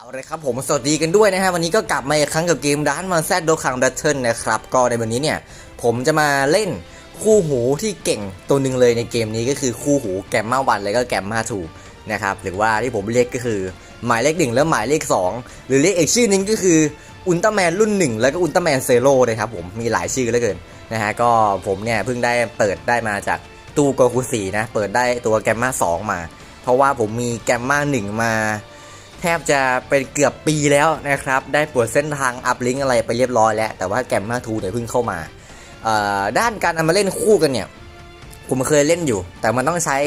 เอาเลยครับผมสวัสดีกันด้วยนะฮะวันนี้ก็กลับมาอีกครั้งกับเกมด้านมาแซดโดคังแบทเทิลนะครับก็ในวันนี้เนี่ยผมจะมาเล่นคู่หูที่เก่งตัวหนึ่งเลยในเกมนี้ก็คือคู่หูแกมมาวันแล้วก็แกมมาทูนะครับหรือว่าที่ผมเรียกก็คือหมายเลขหนึ่งและหมายเลขสองหรือเรียกอีกชื่อนึงก็คืออุลตร้าแมนรุ่นหนึ่งแล้วก็อุลตร้าแมนเซโร่นะครับผมมีหลายชื่อเหลือเกินนะฮะก็ผมเนี่ยเพิ่งได้เปิดได้มาจากตู้โกคูสีนะเปิดได้ตัวแกมมาสองมา เพราะว่าผมมีแกมมาหนึ่งมา แทบจะเป็นเกือบปีแล้วนะครับ ได้ปวดเส้นทางอัพลิงอะไรไปเรียบร้อยแล้ว แต่ว่าแกมมาทูเนี่ยเพิ่งเข้ามา ด้านการเอามาเล่นคู่กันเนี่ย ผมเคยเล่นอยู่ แต่มันต้องใช้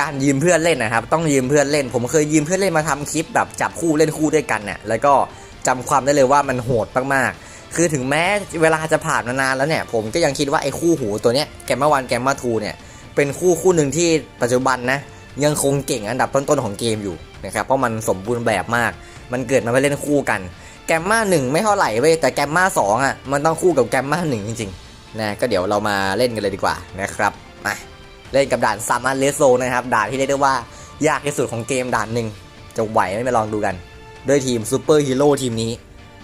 การยืมเพื่อนเล่นนะครับ ต้องยืมเพื่อนเล่น ผมเคยยืมเพื่อนเล่นมาทำคลิปแบบจับคู่เล่นคู่ด้วยกันเนี่ย แล้วก็จำความได้เลยว่ามันโหดมากๆ คือถึงแม้เวลาจะผ่านมานานแล้วเนี่ย ผมก็ยังคิดว่าไอ้คู่หูตัวเนี้ยแกมมาวันแกมมาทูเนี่ย เป็นคู่คู่หนึ่งที่ปัจจุบันนะยังคงเก่งอันดับต้นๆของเกมอยู่ นะครับเพราะมันสมบูรณ์แบบมาก มันเกิดมาเพื่อเล่นคู่กัน แกมมาหนึ่งไม่เท่าไหร่เว้ยแต่แกมมาสองอะมันต้องคู่กับแกมมาหนึ่งจริงๆนะก็เดี๋ยวเรามาเล่นกันเลยดีกว่านะครับมาเล่นกับด่านซามาเลโซนะครับด่านที่เรียกได้ว่ายากที่สุดของเกมด่านหนึ่งจะไหวไหมมาลองดูกันด้วยทีมซูเปอร์ฮีโร่ทีมนี้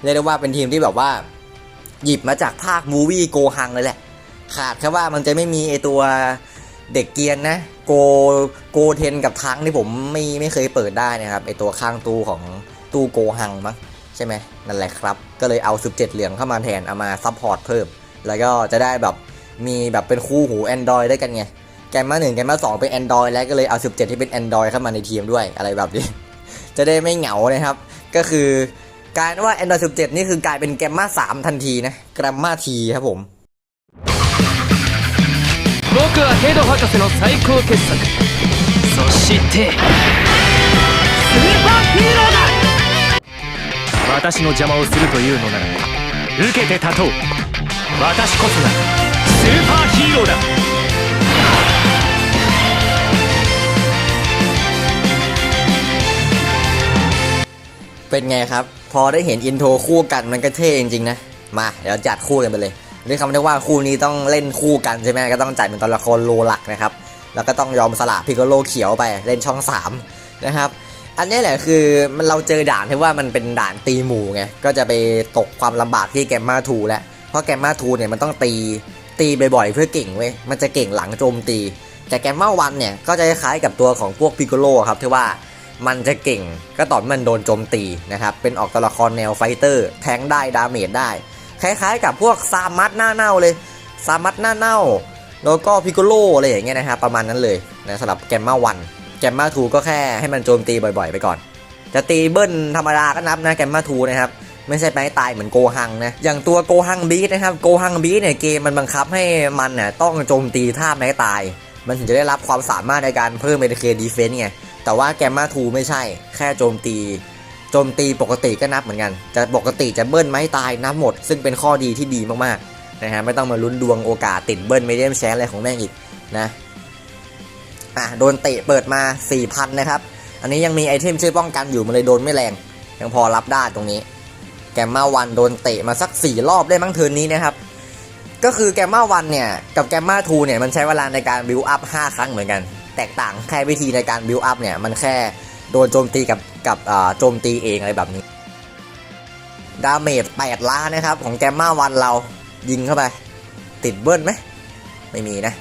เรียกได้ว่าเป็นทีมที่แบบว่า หยิบมาจากภาคมูวี่โกฮังเลยแหละ ขาดแค่ว่ามันจะไม่มีไอตัวเด็กเกียนนะ โกโกเทนกับทั้งที่ผมไม่ไม่เคยเปิดได้นะครับไอตัวข้างตู้ของตู้โกฮังมั้งใช่ไหมนั่นแหละครับ ก็เลยเอา 17 เหลืองเข้ามาแทนเอามาซัพพอร์ตเพิ่ม แล้วก็จะได้แบบมีแบบเป็นคู่หู Android ได้กันไงแกมมาหนึ่งแกมมาสองเป็น Android แล้วก็เลยเอา 17 ที่เป็น Android เข้ามาในทีมด้วยอะไรแบบนี้ จะได้ไม่เหงานะครับ ก็คือกลายเป็นว่า Android 17 นี่คือกลายเป็นแกมมา3ทันทีนะแกมมาทีครับผม 僕はヘド博士の最高傑作そしてスーパーヒーローだ私の邪魔をするというのなら受けて立とう私こそがスーパーヒーローだ เป็นไงครับ พอได้เห็นอินโทรคู่กันมันก็เท่จริงๆนะ มาเดี๋ยวจัดคู่กันไปเลย เรียกคำได้ว่าคู่นี้ต้องเล่นคู่กันใช่ไหมก็ต้องจัดเป็นตัวละครโลหลักนะครับ แล้วก็ต้องยอมสละพิกโลเขียวไปเล่นช่อง3นะครับอันนี้แหละคือมันเราเจอด่านที่ว่ามันเป็นด่านตีหมู่ไงก็จะไปตกความลำบากที่แกมมาทูแล้วเพราะแกมมาทูเนี่ยมันต้องตีตีบ่อยๆเพื่อเก่งเว้ยมันจะเก่งหลังโจมตี แต่แกมมาวันเนี่ยก็จะคล้ายกับตัวของพวกพิกโลครับที่ว่ามันจะเก่งก็ตอนมันโดนโจมตีนะครับเป็นออกตัวละครแนวไฟเตอร์แทงได้ดาเมจได้ คล้ายๆ กับพวกซามัตหน้าเน่าเลยซามัตหน้าเน่า แล้วก็พิกโลอะไรอย่างเงี้ยนะครับประมาณนั้นเลยนะสำหรับแกมมาวันแกมมาทูก็แค่ให้มันโจมตีบ่อยๆ ไปก่อน จะตีเบิ้ลธรรมดาก็นับนะแกมมาทูนะครับไม่ใช่ไปตายเหมือนโกฮังนะอย่างตัวโกฮังบีทนะครับโกฮังบีทเนี่ยเกมมันบังคับให้มันน่ะต้องโจมตีท่าไม้ตาย มันถึงจะได้รับความสามารถในการเพิ่มเมดเคดีเฟนต์ไงแต่ว่าแกมมาทูไม่ใช่แค่โจมตี โจมตีปกติก็นับเหมือนกัน จะปกติจะเบิ้ลไม้ตายนับหมด ซึ่งเป็นข้อดีที่ดีมากๆนะฮะไม่ต้องมาลุ้นดวงโอกาสติดเบิ้ลไม่ได้แชร์อะไรของแม่งอีกนะอะโดนเตะเปิดมา 4,000 นะครับ อันนี้ยังมีไอเทมช่วยป้องกันอยู่มันเลยโดนไม่แรง ยังพอรับได้ตรงนี้ แกมมาวันโดนเตะมาสัก 4 รอบได้มั้งเทิร์นนี้นะครับ ก็คือแกมมาวันเนี่ย กับแกมมาทูเนี่ยมันใช้เวลาในการบิวอัพ5ครั้งเหมือนกัน แตกต่างแค่วิธีในการบิวอัพเนี่ยมันแค่ โดนโจมตีกับกับโจมตีเองอะไรแบบนี้ ดาเมจ8ล้านนะครับ ของแกมมาวันเรายิงเข้าไป ติดเบิ้ลไหมไม่มีนะ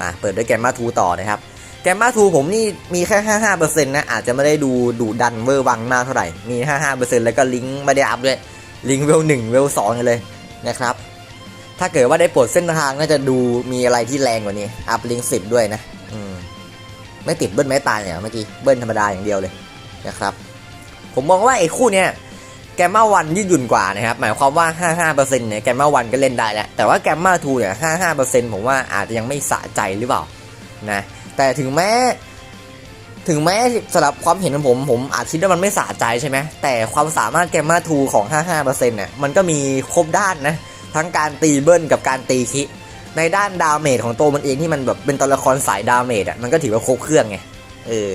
มาเปิดด้วยแกมมาทูต่อนะครับ แกมมาทูผมนี่มีแค่ 55%นะ อาจจะไม่ได้ดูดุดันเวอร์วังมากเท่าไหร่ มี 55%แล้วก็ลิงก์ไม่ได้อัพด้วย ลิงก์เวล1เวล2กันเลยนะครับ ถ้าเกิดว่าได้ปลดเส้นทางน่าจะดูมีอะไรที่แรงกว่านี้ อัพลิงก์10ด้วยนะ ไม่ติดเบิ้ลไม่ตายเนี่ยเมื่อกี้เบิ้ลธรรมดาอย่างเดียวเลยนะครับผมมองว่าไอ้คู่เนี้ยแกมมาวันยืดหยุ่นกว่านะครับหมายความว่า 55%เนี่ยแกมมาวันก็เล่นได้แหล้วแต่ว่าแกมมาทูเนี่ย55%ผมว่าอาจจะยังไม่สะใจหรือเปล่านะแต่ถึงแม้ถึงแม้สำหรับความเห็นของผมผมอาจคิดว่ามันไม่สะใจใช่ไหมแต่ความสามารถแกมมาทูของ 55%เนี่ยมันก็มีครบด้านนะทั้งการตีเบิ้ลกับการตีคิ ในด้านดาเมจของตัวมันเองที่มันแบบเป็นตัวละครสายดาเมจอะมันก็ถือว่าครบเครื่องไงเออ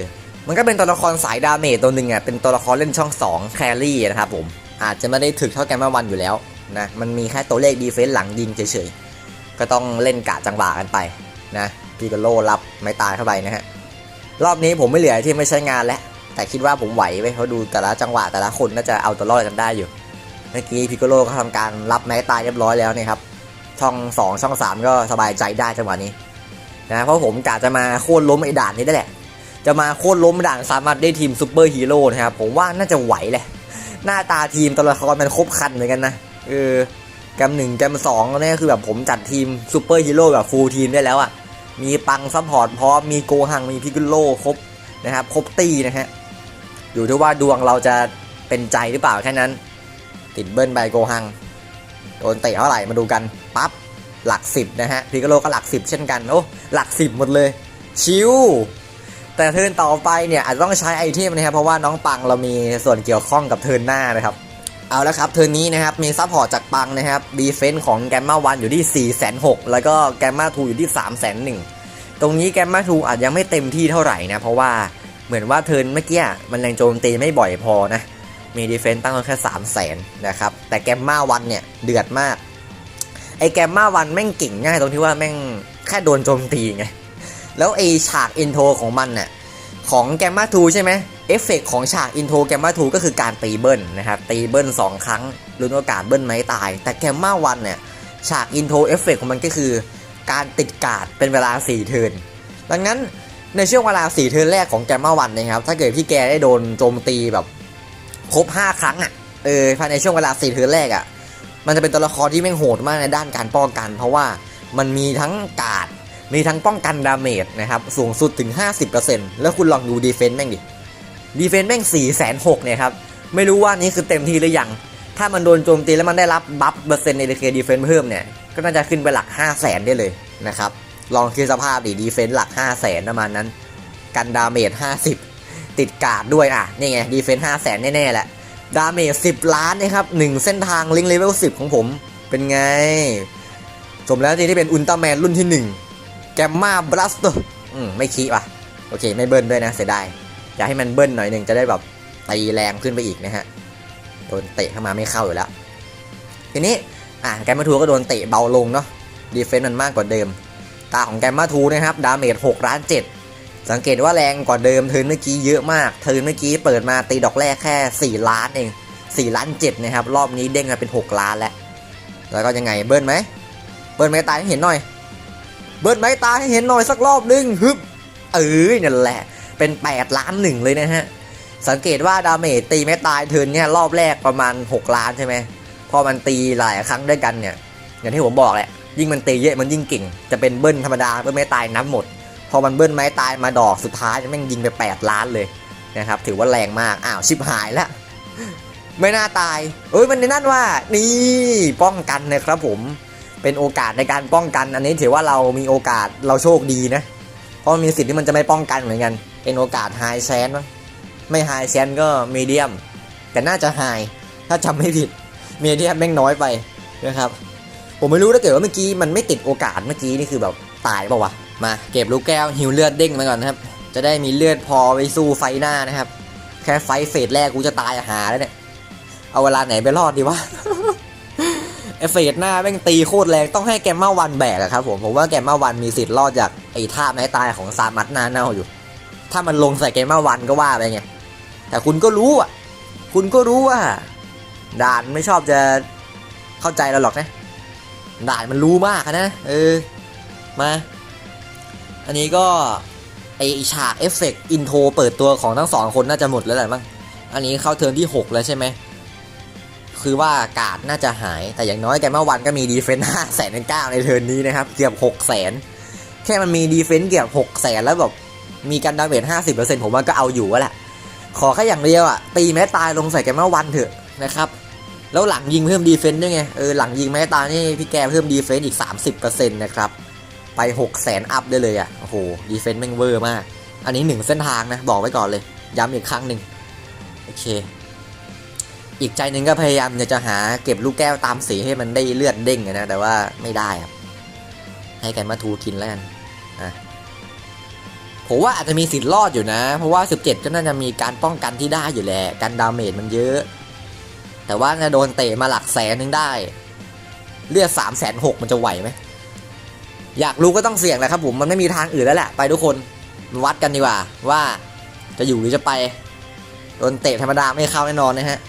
มันก็เป็นตัวละครสายดาเมจตัวหนึ่งอะเป็นตัวละครเล่นช่อง2แครี่นะครับผมอาจจะไม่ได้ถึกเท่าแกมมาวันอยู่แล้วนะมันมีแค่ตัวเลขดีเฟนส์หลังยิงเฉยๆก็ต้องเล่นกะจังหวะกันไปนะพีกโลรับไม่ตายเข้าไปนะฮะรอบนี้ผมไม่เหลือที่ไม่ใช้งานแล้วแต่คิดว่าผมไหวไว้เพราะดูแต่ละจังหวะแต่ละคนน่าจะเอาตัวรอดกันได้อยู่เมื่อกี้พิกโลก็ทำการรับไม้ตายเรียบร้อยแล้วเนี่ยครับ ช่อง2ช่อง3ก็สบายใจได้จังหวะนี้นะเพราะผมกะจะมาโค่นล้มไอ้ด่านนี้ได้แหละ จะมาโค่นล้มด่านสามารถได้ทีมซูเปอร์ฮีโร่นะครับผมว่าน่าจะไหวแหละ หน้าตาทีมตัวละครมันครบคันเหมือนกันนะเออแกมหนึ่งแกมสองเนี่ยคือแบบผมจัดทีมซูเปอร์ฮีโร่แบบฟูลทีมได้แล้วอะ่ะมีปังซัพพอร์ตพร้อมมีโกหังมีพิกุโลครบนะครับครบตีนะฮะอยู่ที่ว่าดวงเราจะเป็นใจหรือเปล่าแค่นั้น ติดเบิ้ลใบโกหังโดนเตะเท่าไหร่มาดูกัน ปั๊บหลักสิบนะฮะพิกโลก็หลักสิบเช่นกันโอ้หลักสิบหมดเลย ชิวแต่เทินต่อไปเนี่ยอาจจะต้องใช้ไอเทมนะครับเพราะว่าน้องปังเรามีส่วนเกี่ยวข้องกับเทินหน้านะครับเอาละครับเทินนี้นะครับมีซัพพอร์ตจากปังนะครับดีเฟนส์ของแกมมาวันอยู่ที่ 4 6 0 0 0แล้วก็แกมมาทูอยู่ที่3 0 0 0 0ตรงนี้แกมมาทูอาจยังไม่เต็มที่เท่าไหร่นะเพราะว่าเหมือนว่าเทินเมื่อกี้มันแรงโจมตีไม่บ่อยพอนะมีดีเฟนส์ตั้งแค่3 0 0 0 0 0นะครับแต่แกมมาวันเนี่ยเดือดมาก ไอแกมมาวันแม่งเก่งง่ายตรงที่ว่าแม่งแค่โดนโจมตีไง แล้วไอฉากอินโทรของมันน่ะของแกมมาทูใช่ไหมเอฟเฟกของฉากอินโทรแกมมาทูก็คือการตีเบิ้ลนะครับตีเบิ้ลสองครั้งลุ้นโอกาสเบิ้ลไม้ตาย แต่แกมมาวันเนี่ยฉากอินโทรเอฟเฟกของมันก็คือ การติดกาดเป็นเวลา4เทิร์นดังนั้นในช่วงเวลา4เทิร์นแรกของแกมมาวันนะครับถ้าเกิดพี่แกได้โดนโจมตีแบบครบ 5 ครั้งอะเออภายในช่วงเวลา4เทิร์นแรกอะ มันจะเป็นตัวละครที่แม่งโหดมากในด้านการป้องกัน เพราะว่ามันมีทั้งกาดมีทั้งป้องกันดาเมจนะครับสูงสุดถึง 50%แล้วคุณลองดูดีเฟนต์แม่งดิดีเฟนต์แม่ง4 6 0 0เนี่ยครับไม่รู้ว่านี่คือเต็มที่หรือยัง ถ้ามันโดนโจมตีแล้วมันได้รับบัฟเปอร์เซ็นต์ในเคดีเฟนต์เพิ่มเนี่ยก็น่าจะขึ้นไปหลัก 5 0 0 0 0 0ได้เลยนะครับลองคิดสภาพดิดีเฟนต์หลัก 5 0 0 0 0 0ประมาณนั้น กันดาเมจ50 ติดกาดด้วยอะนี่ไงดีเฟนต์5 0 0 0 0 0แน่ๆแหละ ดาเมจ10 ล้านนะครับหนึ่งเส้นทางลิงเลเวล10 ของผม เป็นไง สมแล้วจริงที่เป็นอุลตร้าแมนรุ่นที่ 1 แกมมาบลัสเตอร์อืมไม่คีป่ะ โอเค ไม่เบิ้ลด้วยนะ เสียดายอยากให้มันเบิ้ลหน่อยหนึ่งจะได้แบบตีแรงขึ้นไปอีกนะฮะ โดนเตะเข้ามาไม่เข้าอยู่แล้ว ทีนี้ อะแกมมาทูก็โดนเตะเบาลงเนาะดีเฟนต์มันมากกว่าเดิม ตาของแกมมาทูนะครับ ดาเมจ6ล้าน7 สังเกตว่าแรงกว่าเดิมเทินเมื่อกี้เยอะมากเทินเมื่อกี้เปิดมาตีดอกแรกแค่ 4 ล้านเอง 4 ล้าน7นะครับ รอบนี้เด้งมาเป็น 6 ล้านแล้ว แล้วก็ยังไงเบิ้ลไหม เบิ้ลไม้ตายให้เห็นหน่อย เบิ้ลไม้ตายให้เห็นหน่อยสักรอบนึงฮึบเออนั่นแหละ เป็น 8 ล้านหนึ่งเลยนะฮะ สังเกตว่าดาเมจตีไม่ตายเทินเนี่ยรอบแรกประมาณ 6 ล้านใช่ไหมพอมันตีหลายครั้งด้วยกันเนี่ย อย่างที่ผมบอกแหละยิ่งมันตีเยอะมันยิ่งเก่ง จะเป็นเบิ้ลธรรมดาเบิ้ลไม่ตายนับหมด พอมันเบิ้ลไม้ตายมาดอกสุดท้ายแม่งยิงไป 8 ล้านเลยนะครับถือว่าแรงมากอ้าวชิบหายแล้วไม่น่าตายเอ้ยมันในนั่นว่านี่ป้องกันนะครับผมเป็นโอกาสในการป้องกัน อันนี้ถือว่าเรามีโอกาสเราโชคดีนะ เพราะมีสิทธิ์ที่มันจะไม่ป้องกันเหมือนกัน เป็นโอกาสไฮแชนมั้งไม่ไฮแชนก็มีเดียม แต่น่าจะไฮถ้าจำไม่ผิดมีเดียมแม่งน้อยไปนะครับ ผมไม่รู้ถ้าเกิดว่าเมื่อกี้มันไม่ติดโอกาสเมื่อกี้นี่คือแบบตายเปล่าวะ มาเก็บลูกแก้วหิวเลือดเด้งมาก่อนนะครับ จะได้มีเลือดพอไปสู้ไฟหน้านะครับ แค่ไฟเฟสแรกกูจะตายหาแล้วเนี่ย เอาเวลาไหนไปรอดดีวะไอฟเฟสหน้าแม่งตีโคตรแรงต้องให้แกมมาวันแบกอะครับผมผมว่าแกมมาวันมีสิทธิ์รอดจากไอ้ท่าไม้ตายของซามัตหนาเน่าอยู่ ถ้ามันลงใส่แกมมาวันก็ว่าไปไงแต่คุณก็รู้อะ คุณก็รู้ว่า ด่านไม่ชอบจะเข้าใจเราหรอกนะ ด่านมันรู้มากนะ เออ มา อันนี้ก็ไอฉากเอฟเฟกต์อินโทรเปิดตัวของทั้งสองคนน่าจะหมดแล้วแหละมั้ง อันนี้เข้าเทิร์นที่ 6 แล้วใช่ไหม คือว่ากาดน่าจะหาย แต่อย่างน้อยแกเมื่อวันก็มีดีเฟนต์ห้าแสนเก้าในเทิร์นนี้นะครับ เกือบ6 0แสน แค่มันมีดีเฟนต์เกือบ6แสนแล้วแบบมีการดาเมจ50%ผมว่าก็เอาอยู่วะแหละ ขอแค่อย่างเดียวอะ ตีแม้ตายลงใส่แกเมื่อวันเถอะนะครับ แล้วหลังยิงเพิ่มดีเฟนต์ด้วยไง เออหลังยิงแม้ตายนี่พี่แกเพิ่มดีเฟนต์อีก 30%นะครับ ไป 6 0แสนอัพได้เลยอะ โอ้โห ดีเฟนต์แม่งเวอร์มาก อันนี้หนึ่งเส้นทางนะ บอกไว้ก่อนเลย ย้ำอีกครั้งหนึ่งโอเค อีกใจหนึ่งก็พยายามจะหาเก็บลูกแก้วตามสีให้มันได้เลือดเด้งนะ แต่ว่าไม่ได้ครับ ให้แกมาทูกินแล้วกันอะผมว่าอาจจะมีสิทธิ์รอดอยู่นะ เพราะว่า 17 ก็น่าจะมีการป้องกันที่ได้อยู่แหละ การดาเมจมันเยอะ แต่ว่าจะโดนเตะมาหลักแสนนึงได้ เลือด3ามแสนหกมันจะไหวไหม อยากรู้ก็ต้องเสี่ยงแหละครับผมมันไม่มีทางอื่นแล้วแหละไปทุกคนวัดกันดีกว่าว่าจะอยู่หรือจะไปโดนเตะธรรมดาไม่เข้าแน่นอนนะฮะ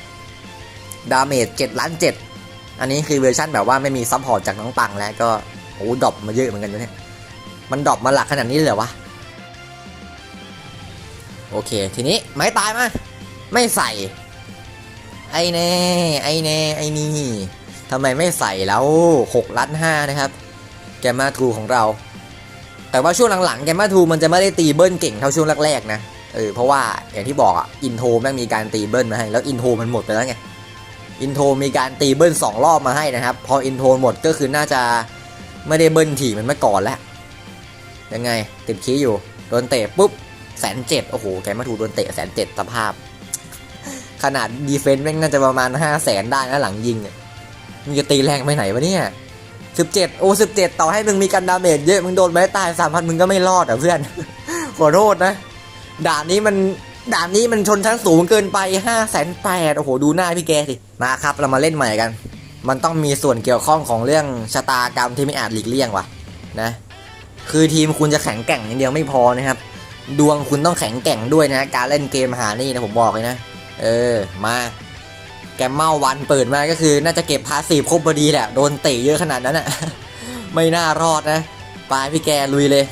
ดาเมจเจ็ดล้านเจ็ดอันนี้คือเวอร์ชันแบบว่าไม่มีซัพพอร์ตจากน้องปังแล้วก็โอ้ดรอปมาเยอะเหมือนกันนะเนี่ยมันดรอปมาหลักขนาดนี้เลยเหรอวะโอเค ทีนี้ไม้ตายมาไม่ใส่ ไอแน่ไอแน่ไอนี่ทำไมไม่ใส่แล้ว6ล้านห้านะครับ แกมมาทูของเรา แต่ว่าช่วงหลังๆ แกมมาทูมันจะไม่ได้ตีเบิ้ลเก่งเท่าช่วงแรกๆนะเออเพราะว่าอย่างที่บอกอะอินโทรแม่งมีการตีเบิ้ลมาให้แล้วอินโทรมันหมดไปแล้วไงอินโทรมีการตีเบิ้ลสองรอบมาให้นะครับ พออินโทรหมดก็คือน่าจะไม่ได้เบิ้ลถี่มันเมื่อก่อนแล้วยังไงติดคีอยู่โดนเตะปุ๊บแสนเจ็ดโอ้โหแกมาทูโดนเตะแสนเจ็ดสภาพ ขนาดดีเฟนต์แม่งน่าจะประมาณห้าแสนได้นะหลังยิงมึงจะตีแรงไปไหนวะเนี่ย สิบเจ็ดโอ้สิบเจ็ดต่อให้มึงมีกันดาเมจเยอะ มึงโดนไม้ตายสามพันมึงก็ไม่รอดอะเพื่อน ขอโทษนะ ด่านนี้มันด่านนี้มันชนชั้นสูงเกินไปห้าแสนแปดโอ้โห ดูหน้าพี่แกสิ มาครับ เรามาเล่นใหม่กัน มันต้องมีส่วนเกี่ยวข้องของเรื่องชะตากรรมที่ไม่อาจหลีกเลี่ยงว่ะนะ คือทีมคุณจะแข็งแกร่งอย่างเดียวไม่พอนะครับ ดวงคุณต้องแข็งแกร่งด้วยนะ การเล่นเกมหานี่นะผมบอกเลยนะ เออ มา แกมเมาวันเปิดมาก็คือ น่าจะเก็บพาสีครบพอดีแหละ โดนเตะเยอะขนาดนั้นอะ ไม่น่ารอดนะปลายพี่แกลุยเลย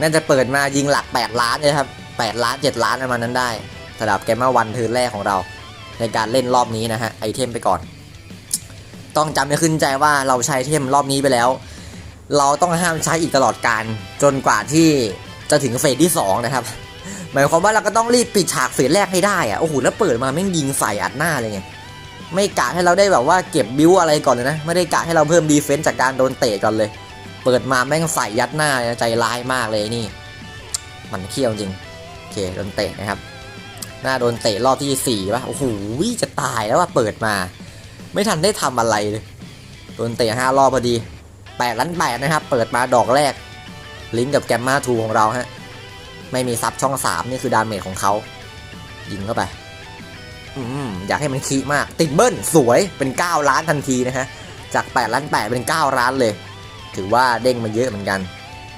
น่าจะเปิดมายิงหลัก 8 ล้านเลยครับ 8 ล้าน 7 ล้านประมาณนั้นได้สำหรับแกมเมาวันเทิร์นแรกของเรา ในการเล่นรอบนี้นะฮะไอเทมไปก่อน ต้องจำให้ขึ้นใจว่าเราใช้ไอเทมรอบนี้ไปแล้ว เราต้องห้ามใช้อีกตลอดการจนกว่าที่จะถึงเฟสที่ 2 นะครับหมายความว่าเราก็ต้องรีบปิดฉากเฟสแรกให้ได้อะโอ้โหแล้วเปิดมาแม่งยิงใส่อัดหน้าเลยไง ไม่กะให้เราได้แบบว่าเก็บบิวอะไรก่อนเลยนะ ไม่ได้กะให้เราเพิ่มดีเฟนซ์จากการโดนเตะก่อนเลย เปิดมาแม่งใส่ยัดหน้าใจร้ายมากเลยนี่ มันเขี้ยวจริง โอเคโดนเตะนะครับ หน้าโดนเตะรอบที่สี่ป่ะ โอ้โหจะตายแล้วว่าเปิดมา ไม่ทันได้ทำอะไรเลย โดนเตะห้ารอบพอดีแปดล้านแปดนะครับ เปิดมาดอกแรก ลิงก์กับแกมมาทูของเราฮะ ไม่มีซับช่องสามนี่คือดาเมจของเขายิงเข้าไป อยากให้มันคีมาก ติดเบิ้ลสวยเป็น 9 ล้านทันทีนะฮะ จาก 8 ล้าน 8 เป็น 9 ล้านเลย ถือว่าเด้งมาเยอะเหมือนกัน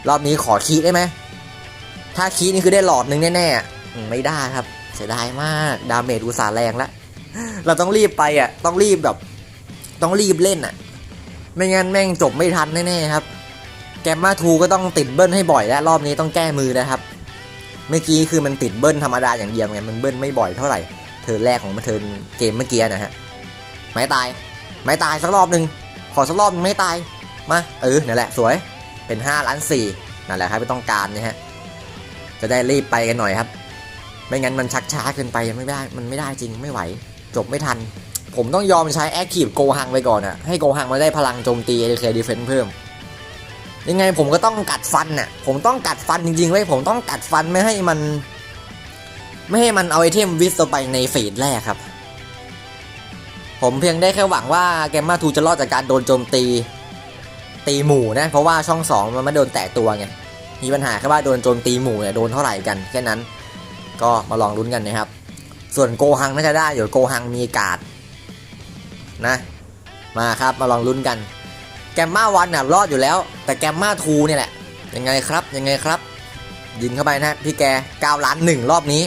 รอบนี้ขอคีได้ไหม ถ้าคีนี่คือได้หลอดหนึ่งแน่ๆ ไม่ได้ครับ เสียดายมาก ดาเมจอุตสาแรงแล้ว เราต้องรีบไปอะ ต้องรีบแบบ ต้องรีบเล่นอะ ไม่งั้นแม่งจบไม่ทันแน่ๆครับ แกมมาทูก็ต้องติดเบิ้ลให้บ่อยแล้วรอบนี้ต้องแก้มือนะครับ เมื่อกี้คือมันติดเบิ้ลธรรมดาอย่างเดียวไง มันเบิ้ลไม่บ่อยเท่าไหร่ เทิร์นแรกของมาเทินเกมเมื่อกี้นะฮะไม้ตาย ไม้ตายสักรอบหนึ่งขอสักรอบหนึ่งไม่ตายมาเออนั่นแหละสวยเป็น5ล้าน4นั่นแหละครับไม่ต้องการนะฮะจะได้รีบไปกันหน่อยครับ ไม่งั้นมันชักช้าเกินไปไม่ได้มันไม่ได้จริงไม่ไหว จบไม่ทัน ผมต้องยอมใช้แอคทีฟโกหังไปก่อนอะให้โกหังมาได้พลังโจมตีเอเคดีเฟนเพิ่มยังไงผมก็ต้องกัดฟันน่ะ ผมต้องกัดฟันจริงๆไว้ยผมต้องกัดฟันไม่ให้มัน ไม่ให้มันเอาไอเทมวิสไปในเฟสแรกครับ ผมเพียงได้แค่หวังว่าแกมมาทูจะรอดจากการโดนโจมตี ตีหมู่นะ เพราะว่าช่องสองมันไม่โดนแตะตัวไง มีปัญหาแค่ว่าโดนโจมตีหมู่เนี่ยโดนเท่าไหร่กันแค่นั้น ก็มาลองลุ้นกันนะครับ ส่วนโกหังน่าจะได้อยู่โกหังมีกาดนะมาครับมาลองลุ้นกันแกมมาวันน่ะรอดอยู่แล้ว แต่แกมมาทูเนี่ยแหละยังไงครับยังไงครับ ยิงเข้าไปนะพี่แก9ล้านหนึ่งรอบนี้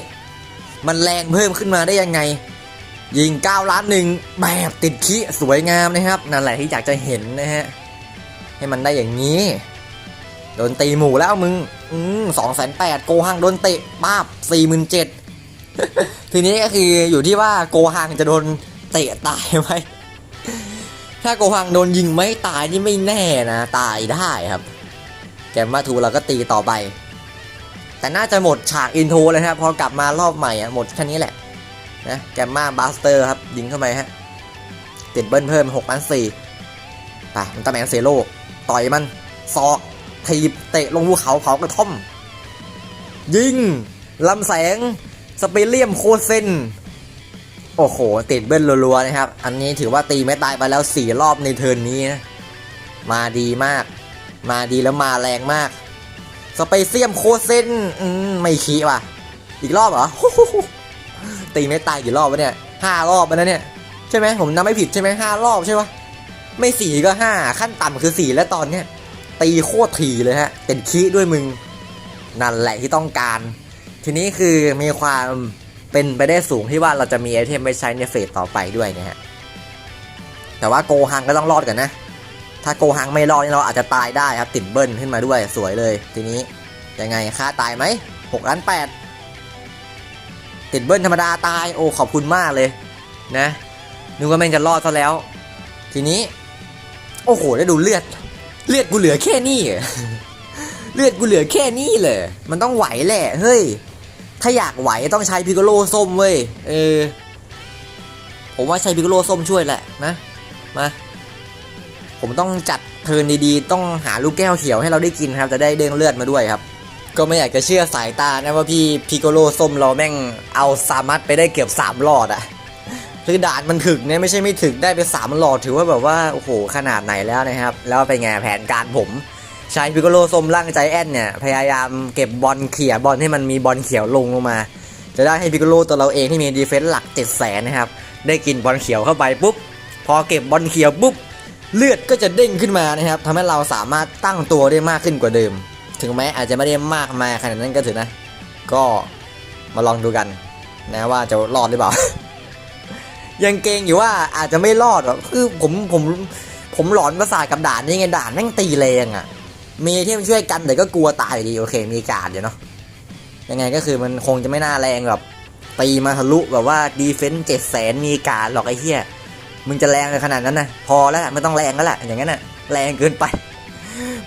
มันแรงเพิ่มขึ้นมาได้ยังไง ยิง 9 ล้านหนึ่งแบบติดขี้สวยงามนะครับ นั่นแหละที่อยากจะเห็นนะฮะ ให้มันได้อย่างนี้ โดนตีหมู่แล้วมึง อืมสองแสนแปดโกหังโดนเตะป้าบสี่หมื่นเจ็ดทีนี้ก็คืออยู่ที่ว่าโกหังจะโดนเตะตายไหมถ้าโกหังโดนยิงไม่ตายนี่ไม่แน่นะ ตายได้ครับ แกมมาทูเราก็ตีต่อไป แต่น่าจะหมดฉากอินโทรเลยครับพอกลับมารอบใหม่อะหมดแค่นี้แหละนะแกมมาบาสเตอร์ครับยิงเข้าไปฮะติดเบิ้ลเพิ่ม6ล้าน4ไปมันตาแมนเซโร่ต่อยมันซอกทีบเตะลงภูเขาเผากระท่อม ยิงลำแสงสเปเลียมโคเซนโอ้โห ติดเบิ้ลรัวๆนะครับ อันนี้ถือว่าตีไม่ตายไปแล้ว 4 รอบในเทิร์นนี้นะมาดีมาก มาดีแล้วมาแรงมาก สเปเซียมโคเซนอืมไม่ขี้ว่ะ อีกรอบเหรอตีไม่ตายกี่รอบวะเนี่ยห้ารอบแล้วนะเนี่ย ใช่ไหมผมจำไม่ผิดใช่ไหมห้ารอบใช่ปะไม่สี่ก็ห้าขั้นต่ำคือสี่แล้วตอนเนี้ยตีโคตรถี่เลยฮะ เป็นขี้ด้วยมึง นั่นแหละที่ต้องการ ทีนี้คือมีความเป็นไปได้สูงที่ว่าเราจะมีไอเทมไปใช้ในเฟสต่อไปด้วยนะฮะแต่ว่าโกฮังก็ต้องรอดกันนะ ถ้าโกฮังไม่รอดนี่เราอาจจะตายได้ครับติดเบิ้ลขึ้นมาด้วยสวยเลย ทีนี้ยังไงค่าตายไหมหกล้านแปดติดเบิ้ลธรรมดาตายโอ้ขอบคุณมากเลยนะนึกว่าแม่งจะรอดซะแล้ว ทีนี้ โอ้โหได้ดูเลือด เลือดกูเหลือแค่นี้เหรอเลือดกูเหลือแค่นี้เลย มันต้องไหวแหละเฮ้ยถ้าอยากไหวต้องใช้พิกโลส้มเว้ยเออผมว่าใช้พิกโลส้มช่วยแหละนะมา ผมต้องจัดเทินดีๆ ต้องหาลูกแก้วเขียวให้เราได้กินครับ จะได้เด้งเลือดมาด้วยครับ ก็ไม่อยากจะเชื่อสายตานะว่าพี่พิกโลส้มเราแม่งเอาสามัดไปได้เกือบสามหลอดอะคือด่านมันถึกเนี่ยไม่ใช่ไม่ถึกได้ไปสามหลอดถือว่าแบบว่าโอ้โหขนาดไหนแล้วนะครับ แล้วเป็นไงแผนการผมใช้พิกโลส้มร่างใจแอนเนี่ยพยายามเก็บบอลเขี่ยบอลให้มันมีบอลเขียวลงลงมา จะได้ให้พิกโลตัวเราเองที่มีดีเฟนส์หลัก7 0 0 0 0นะครับได้กินบอลเขียวเข้าไปปุ๊บพอเก็บบอลเขียวปุ๊บ เลือดก็จะเด้งขึ้นมานะครับทำให้เราสามารถตั้งตัวได้มากขึ้นกว่าเดิม ถึงแม้อาจจะไม่ได้มากมายขนาดนั้นก็เถือะนะ ก็มาลองดูกันนะว่าจะรอดหรือเปล่า ยังเกรงอยู่ว่าอาจจะไม่รอดหรอกคือผมผมผมหลอนประสาทกับด่านนี่ไงด่านแม่งตีแรงอะ่ะ มีที่มันช่วยกันแต่ก็กลัวตายอยู่ดีโอเค มีการดอยู่เนาะยังไงก็คือมันคงจะไม่น่าแรงแบบตีมาทะลุแบบว่าดีเฟนต์เจ็ดแสนมีการดหรอกไอ้เหี้ย มึงจะแรงเลยขนาดนั้นนะพอแล้วล่ะไม่ต้องแรงแล้วแหละอย่างนั้นน่ะแรงเกินไป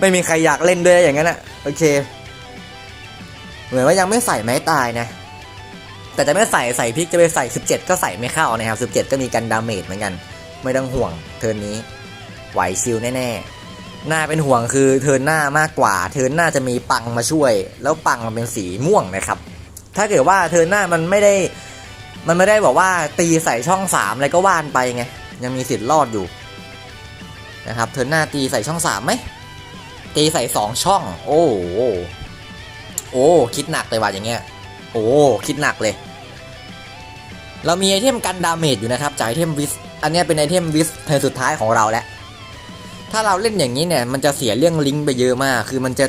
ไม่มีใครอยากเล่นด้วยอย่างนั้นน่ะโอเค เหมือนว่ายังไม่ใส่ไม้ตายนะ แต่จะไม่ใส่ใส่พิกจะไปใส่ 17 ก็ใส่ไม่เข้านะครับ17 ก็มีกันดาเมจเหมือนกัน ไม่ต้องห่วงเทินนี้ไหวชิลแน่ๆหน้าเป็นห่วงคือเทินหน้ามากกว่า เทินหน้าจะมีปังมาช่วย แล้วปังมันเป็นสีม่วงนะครับ ถ้าเกิดว่าเทินหน้ามันไม่ได้มันไม่ได้บอกว่าตีใส่ช่องสามอะไรก็ว่านไปไง ยังมีสิทธิ์รอดอยู่นะครับเทิร์นหน้าตีใส่ช่องสามไหมตีใส่สองช่อง โอ้โหโอ้คิดหนักเลยว่ะอย่างเงี้ย โอ้คิดหนักเลย เรามีไอเทมกันดาเมจอยู่นะครับจากไอเทมวิสอันนี้เป็นไอเทมวิสเทิร์นสุดท้ายของเราแล้วถ้าเราเล่นอย่างนี้เนี่ยมันจะเสียเรื่องลิงก์ไปเยอะมาก คือมันจะ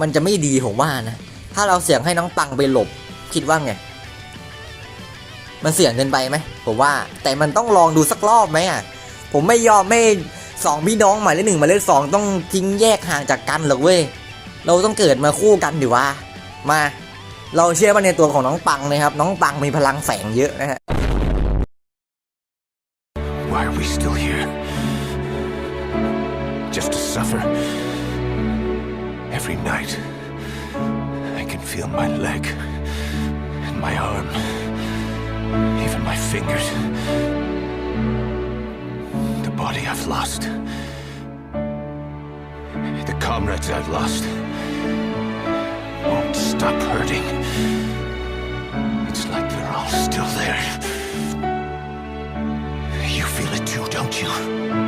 มันจะไม่ดีผมว่านะ ถ้าเราเสี่ยงให้น้องปังไปหลบคิดว่าไง มันเสี่ยงเกินไปไหมผมว่าแต่มันต้องลองดูสักรอบไหมอะผมไม่ยอมไม่สองพี่น้องหมายเลขหนึ่งหมายเลขสองต้องทิ้งแยกห่างจากกันหรอกเว้ยเราต้องเกิดมาคู่กันดิวะมา เราเชื่อว่าในตัวของน้องปังนะครับ น้องปังมีพลังแฝงเยอะนะฮะ Why are we still here? Just to suffer? Every night, I can feel my leg and my arm, even my fingers. The body I've lost, the comrades I've lost, won't stop hurting. It's like they're all still there. You feel it too, don't you?